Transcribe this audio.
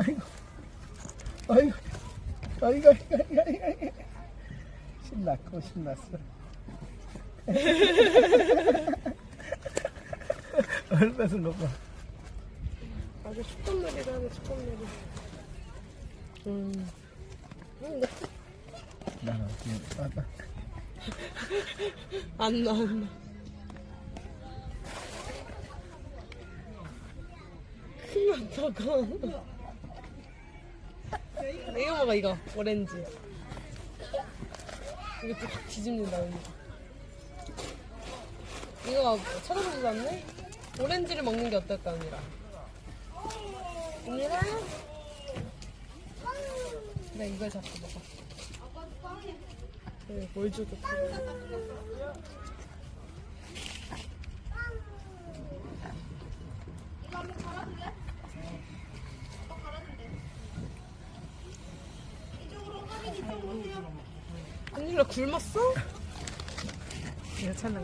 이거 이거 이거 이거 이거 신났고 신났어. 얼마 쓴거 봐. 아주 축감놀이를 하네 축감놀이. 음. 근데 나는 그냥 빠다. 안나 안 나. 큰맛 저거 이 거 먹어 이거 오렌지. 이거 또확 뒤집는다 언니 이거 쳐다보지도 않네? 오렌지를 먹는 게 어떨까 언니랑? 언니랑? 나 이걸 잡고 먹어. 네, 뭘 주고 언니가 굶었어? 이거 찾는 거.